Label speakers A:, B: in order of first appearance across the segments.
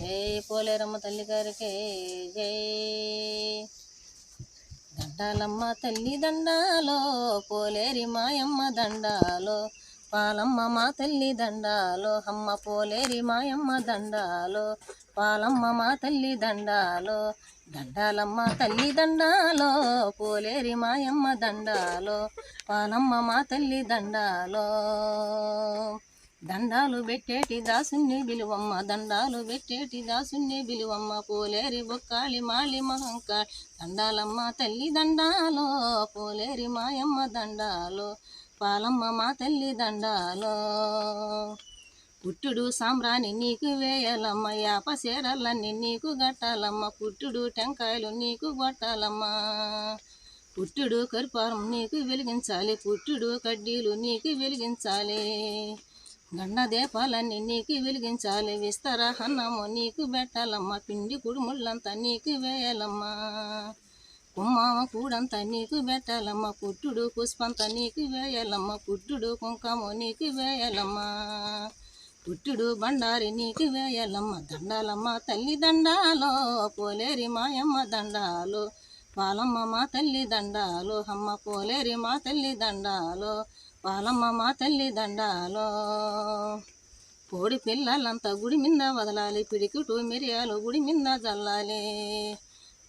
A: జై పోలేరమ్మ తల్లి గారికి జై. దండాలమ్మ తల్లి దండాలో పోలేరి మాయమ్మ దండాలో పాలమ్మ మా తల్లి దండాలో అమ్మ పోలేరి మాయమ్మ దండాలో పాలమ్మ మా తల్లి దండాలో దండాలమ్మ తల్లి దండాలో పోలేరి మాయమ్మ దండాలో పాలమ్మ మా తల్లి దండాలో. దండాలు పెట్టేటి దాసుని బిలువమ్మ దండాలు పెట్టేటి దాసుని బిలువమ్మ పోలేరి బొక్కాళి మాళి మహంకాళి దండాలమ్మ తల్లి దండాలో పోలేరి మాయమ్మ దండాలో పాలమ్మ మా తల్లి దండాలో. పుట్టుడు సాంబ్రాణి నీకు వేయాలమ్మ యాప చీరలన్నీ నీకు గట్టాలమ్మ పుట్టుడు టెంకాయలు నీకు కొట్టాలమ్మ పుట్టుడు కరిపారం నీకు వెలిగించాలి పుట్టుడు కడ్డీలు నీకు వెలిగించాలి. గండ దీపాలన్నీ నీకు వెలిగించాలి విస్తర అన్నము నీకు పెట్టాలమ్మ పిండి కుడుముళ్ళంతా నీకు వేయాలమ్మా. కుమ్మామ కూడంతా నీకు పెట్టాలమ్మ పుట్టుడు పుష్పంతా నీకు వేయాలమ్మ. పుట్టుడు కుంకము నీకు వేయాలమ్మా. పుట్టుడు బండారి నీకు వేయాలమ్మ. దండాలమ్మ తల్లి దండాలో పోలేరి మాయమ్మ దండాలు పాలమ్మ మా తల్లి దండాలు అమ్మ పోలేరి మా తల్లి దండాలు పాలమ్మ మా తల్లి దండాలో. కోడి పిల్లలంతా గుడి మింద వదలాలి పిడికిటు మిరియాలు గుడి మింద జల్లాలి.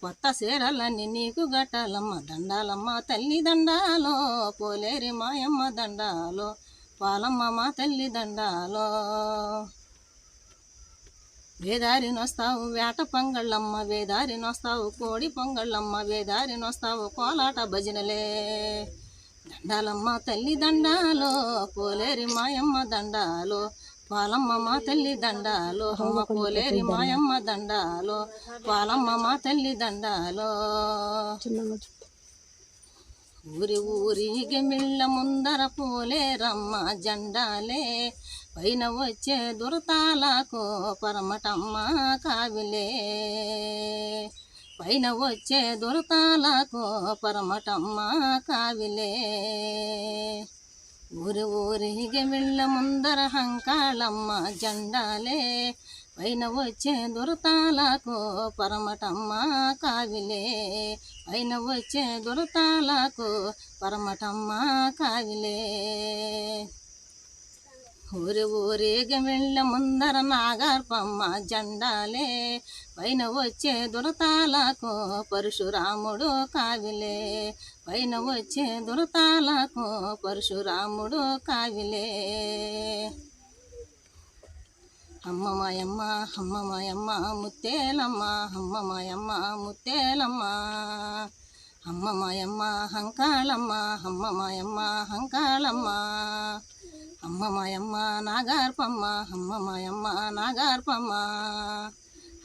A: కొత్త సీరలన్నీ నీకు గట్టాలమ్మ దండాలమ్మ తల్లి దండాలో. పోలేరి మాయమ్మ దండాలో పాలమ్మ మా తల్లి దండాలో. వేదారినొస్తావు వేట పొంగళ్ళమ్మ వేదారినొస్తావు కోడి పొంగళ్ళమ్మ వేదారినొస్తావు కోలాట భజనలే. దండాలమ్మ తల్లి దండాలో పోలేరి మాయమ్మ దండాలో పాలమ్మ మా తల్లి దండాలో అమ్మ పోలేరి మాయమ్మ దండాలో పాలమ్మ మా తల్లి దండాలో. ఊరి ఊరికి మిళ్ళ ముందర పోలేరమ్మ జెండాలే పైన వచ్చే దురతాలకు పరమటమ్మ కావిలే. పైన వచ్చే దురతాలకు పరమటమ్మ కావిలే. ఊరి ఊరికి వెళ్ళ ముందర హంకాళమ్మ జెండాలే. పైన వచ్చే దురతాలకు పరమటమ్మ కావిలే. పైన వచ్చే దురతాలకు పరమటమ్మ కావిలే. ఊరి ఊరేగి వెళ్ళ ముందర నాగార్పమ్మ జెండాలే పైన వచ్చే దురతాలకు పరశురాముడు కావిలే. పైన వచ్చే దురతాలకు పరశురాముడు కావిలే. అమ్మ మాయమ్మ అమ్మ మాయమ్మ ముత్తేలమ్మ అమ్మ మాయమ్మ ముత్తేలమ్మ. అమ్మ మాయమ్మ హంకాళమ్మ అమ్మ మాయమ్మ హంకాళమ్మ అమ్మ మాయమ్మ నాగార్పమ్మ. అమ్మ మాయమ్మ నాగార్పమ్మ.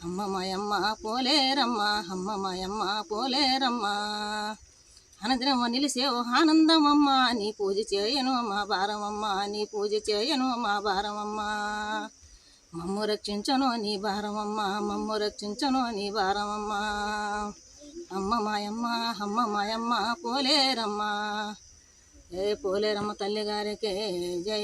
A: అమ్మ మాయమ్మ పోలేరమ్మ. అమ్మ మాయమ్మ పోలేరమ్మ. అనదినమ్మ నిలిసేవు ఆనందమమ్మ. నీ పూజ చేయను మా భారమమ్మ. నీ పూజ చేయను మా భారమమ్మ. మమ్ము రక్షించను నీ భారమమ్మ. మమ్ము రక్షించను నీ భారమమ్మ. అమ్మ మాయమ్మ అమ్మ మాయమ్మ పోలేరమ్మ. ఏ పోలేరమ్మ తల్లి గారికి జై